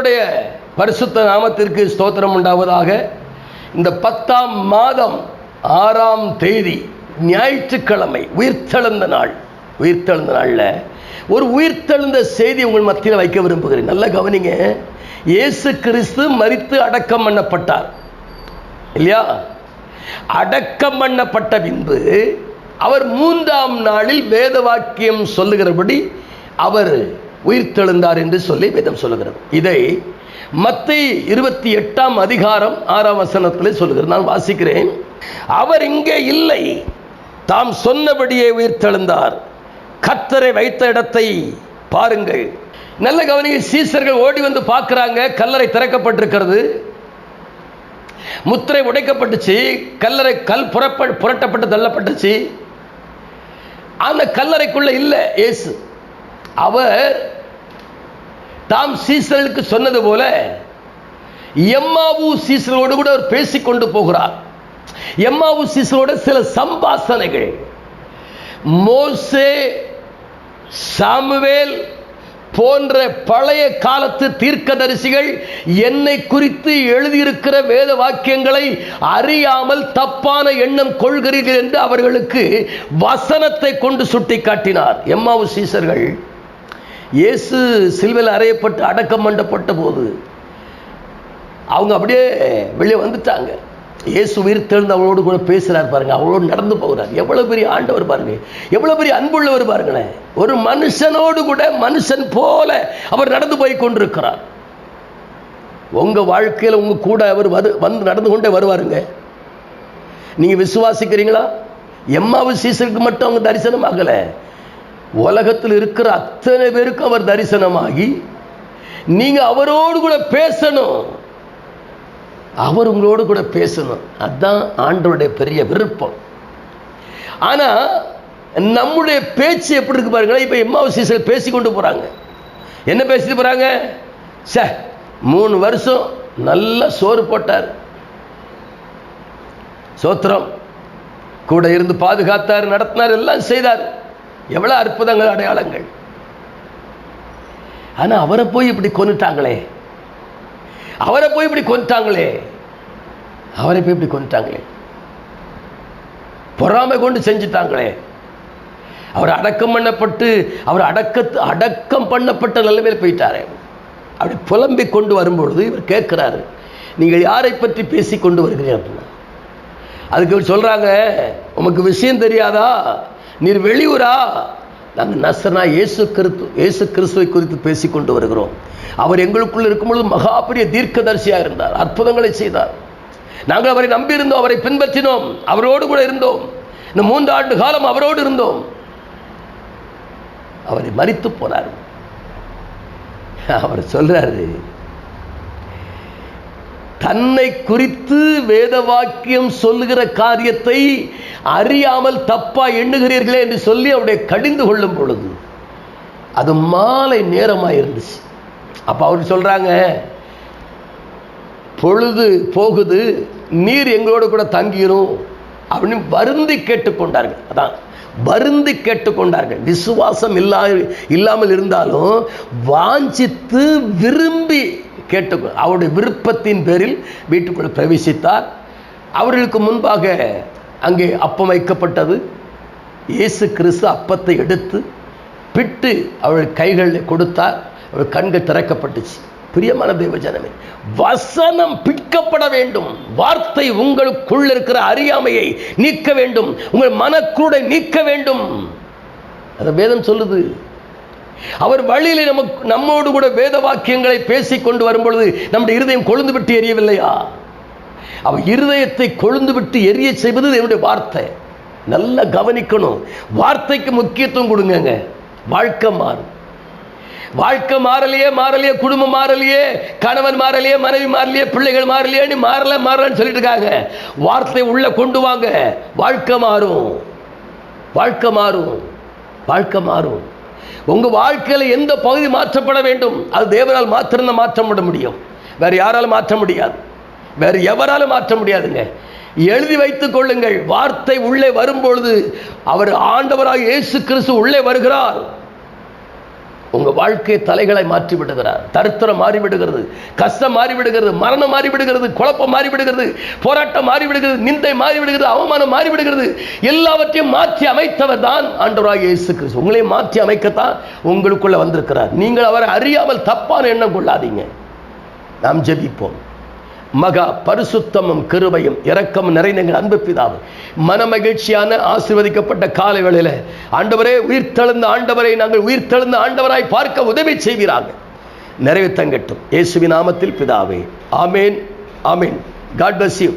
கர்த்தருடைய பரிசுத்த நாமத்திற்கு ஸ்தோத்திரம் உண்டாவதாக. இந்த பத்தாம் மாதம் ஆறாம் தேதி ஞாயிற்றுக்கிழமை உயிர்த்தெழுந்த நாள். உயிர்த்தெழுந்த நாளில் ஒரு உயிர்த்தெழுந்த செய்தி உங்கள் மத்தியில் வைக்க விரும்புகிறேன். நல்லா கவனிங்க. இயேசு கிறிஸ்து மறித்து அடக்கம் பண்ணப்பட்டார். இல்லையா? அடக்கம் பண்ணப்பட்ட பின்பு அவர் மூன்றாம் நாளில் வேத வாக்கியம் சொல்லுகிறபடி அவர் உயிர்த்தெழுந்தார் என்று சொல்லி வேதம் சொல்லுகிறது. இதை மத்தை இருபத்தி எட்டாம் அதிகாரம் ஆறாம் வசனத்தில் சொல்லுகிறது. நான் வாசிக்கிறேன். அவர் இங்கே இல்லை. தாம் சொன்னபடியே உயிர்த்தெழுந்தார். கத்தரை வைத்த இடத்தை பாருங்கள். நல்ல கவனிக்க சீசர்கள் ஓடி வந்து பார்க்குறாங்க. கல்லறை திறக்கப்பட்டிருக்கிறது. முத்திரை உடைக்கப்பட்டுச்சு. கல்லறை கல் புறப்ப புரட்டப்பட்டு தள்ளப்பட்டுச்சு. அந்த கல்லறைக்குள்ள இல்லை ஏசு அவர் தாம் சீசர்களுக்கு சொன்னது போல எம்மாவு சீசரோடு கூட அவர் பேசிக்கொண்டு போகிறார். எம்மாவு சீசரோட சில சம்பாசனைகள். மோசே சாமுவேல் போன்ற பழைய காலத்து தீர்க்கதரிசிகள் என்னை குறித்து எழுதியிருக்கிற வேத வாக்கியங்களை அறியாமல் தப்பான எண்ணம் கொள்கிறீர்கள் என்று அவர்களுக்கு வசனத்தை கொண்டு சுட்டி காட்டினார் எம்மாவு சீசர்கள் இயேசு சில்வையில் அறையப்பட்டு அடக்கம் பண்ணப்பட்ட போது அவங்க அப்படியே வெளியே வந்துட்டாங்க. இயேசு உயிர் தெழுந்து அவளோடு கூட பேசுகிறார் பாருங்க. அவளோடு நடந்து போகிறார். எவ்வளோ பெரிய ஆண்டவர் பாருங்க. எவ்வளோ பெரிய அன்புள்ளவர் பாருங்களேன். ஒரு மனுஷனோடு கூட மனுஷன் போல அவர் நடந்து போய் கொண்டிருக்கிறார். உங்கள் வாழ்க்கையில் உங்கள் கூட அவர் வரு வந்து நடந்து கொண்டே வருவாருங்க. நீங்கள் விசுவாசிக்கிறீங்களா? எம்மாவு சீசருக்கு மட்டும் அவங்க தரிசனம் ஆகலை உலகத்தில் இருக்கிற அத்தனை பேருக்கு அவர் தரிசனமாகி நீங்கள் அவரோடு கூட பேசணும். அவர் உங்களோடு கூட பேசணும். அதுதான் ஆண்டவருடைய பெரிய விருப்பம். ஆனால் நம்முடைய பேச்சு எப்படி இருக்கு பாருங்களேன். இப்போ எம்மாவசீசல் பேசி கொண்டு போகிறாங்க என்ன பேசிட்டு போகிறாங்க சே மூணு வருஷம் நல்லா சோறு போட்டார். சோத்திரம். கூட இருந்து பாதுகாத்தார் நடத்தினார் எல்லாம் செய்தார். எவ்வளோ அற்புதங்கள் அடையாளங்கள். ஆனால் அவரை போய் இப்படி கொண்டுட்டாங்களே அவரை போய் இப்படி கொண்டுட்டாங்களே அவரை போய் இப்படி கொண்டுட்டாங்களே பொறாமை கொண்டு செஞ்சுட்டாங்களே. அவர் அடக்கம் பண்ணப்பட்டு அவர் அடக்கத்து அடக்கம் பண்ணப்பட்ட நிலைமையில் போயிட்டாரே. அப்படி புலம்பி கொண்டு வரும்பொழுது இவர் கேட்குறாரு நீங்கள் யாரை பற்றி பேசி கொண்டு வருகிறீர்கள்? அப்படின்னா அதுக்கு இவர் சொல்கிறாங்க உமக்கு விஷயம் தெரியாதா? நீர் வெளியூரா? நாங்கள் நசனா இயேசு கிறிஸ்து இயேசு கிறிஸ்துவை குறித்து பேசி கொண்டு வருகிறோம். அவர் எங்களுக்குள்ள இருக்கும்பொழுது மகாபெரிய தீர்க்கதரிசியாக இருந்தார் அற்புதங்களை செய்தார். நாங்கள் அவரை நம்பியிருந்தோம் அவரை பின்பற்றினோம் அவரோடு கூட இருந்தோம். இந்த மூன்று ஆண்டு காலம் அவரோடு இருந்தோம். அவரை மறித்து போனார். அவர் சொல்றாரு தன்னை குறித்து வேத வாக்கியம் சொல்லுகிற காரியத்தை அறியாமல் தப்பா எண்ணுகிறீர்களே என்று சொல்லி அவருடைய கடிந்து கொள்ளும் பொழுது அது மாலை நேரமாக இருந்துச்சு. அப்போ அவர் சொல்கிறாங்க பொழுது போகுது நீர் எங்களோடு கூட தங்கிரும். அப்படின்னு வருந்தி கேட்டுக்கொண்டார்கள். அதான் வருந்தி கேட்டுக்கொண்டார்கள். விசுவாசம் இல்லா இல்லாமல் இருந்தாலும் வாஞ்சித்து விரும்பி கேட்டு அவருடைய விருப்பத்தின் பேரில் வீட்டுக்குள்ளே பிரவேசித்தார். அவர்களுக்கு முன்பாக அங்கே அப்பம் வைக்கப்பட்டது இயேசு கிறிஸ்து அப்பத்தை எடுத்து பிட்டு அவள் கைகளில் கொடுத்தார். அவள் கண்கள் திறக்கப்பட்டுச்சு. பிரியமான தேவஜனமே வசனம் பிற்கப்பட வேண்டும். வார்த்தை உங்களுக்குள் இருக்கிற அறியாமையை நீக்க வேண்டும். உங்கள் மனக்குருடை நீக்க வேண்டும். அதை வேதம் சொல்லுது. அவர் வழியில் நமக்கு நம்மோடு கூட வேத வாக்கியங்களை பேசி கொண்டு வரும்பொழுது நம்முடைய இருதயம் கொழுந்து விட்டு எரியவில்லையா? அவன் இருதயத்தை கொழுந்து விட்டு எரிய செய்வது என்னுடைய வார்த்தை. நல்லா கவனிக்கணும். வார்த்தைக்கு முக்கியத்துவம் கொடுங்கங்க. வாழ்க்கை மாறும். வாழ்க்கை மாறலையே மாறலையே குடும்பம் மாறலையே கணவன் மாறலையே மனைவி மாறலையே பிள்ளைகள் மாறலையேன்னு மாறல மாறலன்னு சொல்லிட்டு இருக்காங்க வார்த்தை உள்ள கொண்டு வாங்க. வாழ்க்கை மாறும். வாழ்க்கை மாறும். வாழ்க்கை மாறும். உங்க வாழ்க்கையில எந்த பகுதி மாற்றப்பட வேண்டும்? அது தேவனால் மாத்திரம் மாற்றம் விட முடியும். வேற யாராலும் மாற்ற முடியாது. வேற எவராலும் மாற்ற முடியாதுங்க. எழுதி வைத்துக் கொள்ளுங்கள். வார்த்தை உள்ளே வரும்பொழுது அவர் ஆண்டவராக இயேசு கிறிஸ்து உள்ளே வருகிறார். உங்க வாழ்க்கை தலைகளை மாற்றி விடுகிறார். தருத்திரம் மாறி விடுகிறது கஷ்டம் மாறி விடுகிறது மரணம் மாறி விடுகிறது குழப்பம் மாறி விடுகிறது போராட்டம் மாறி விடுகிறது நிந்தை மாறி விடுகிறது அவமானம் மாறி விடுகிறது எல்லாவற்றையும் மாற்றி அமைத்தவர் தான் ஆண்டவராக இயேசு கிறிஸ்து. உங்களை மாற்றி அமைக்கத்தான் உங்களுக்குள்ள வந்திருக்கிறார். நீங்கள் அவரை அறியாமல் தப்பான எண்ணம் கொள்ளாதீங்க. நாம் ஜெபிப்போம். மகா பரிசுத்தமும் கிருபையும் இரக்கமும் நிறைந்த எங்கள் அன்பு பிதாவு. மனமகிழ்ச்சியான ஆசீர்வதிக்கப்பட்ட காலை வேளையில ஆண்டவரே உயிர்த்தெழுந்த ஆண்டவரை நாங்கள் உயிர்த்தெழுந்த ஆண்டவராய் பார்க்க உதவி செய்வீராக. நிறைவேற்றங்கட்டும் இயேசுவி நாமத்தில் பிதாவே. ஆமேன் ஆமேன். God bless you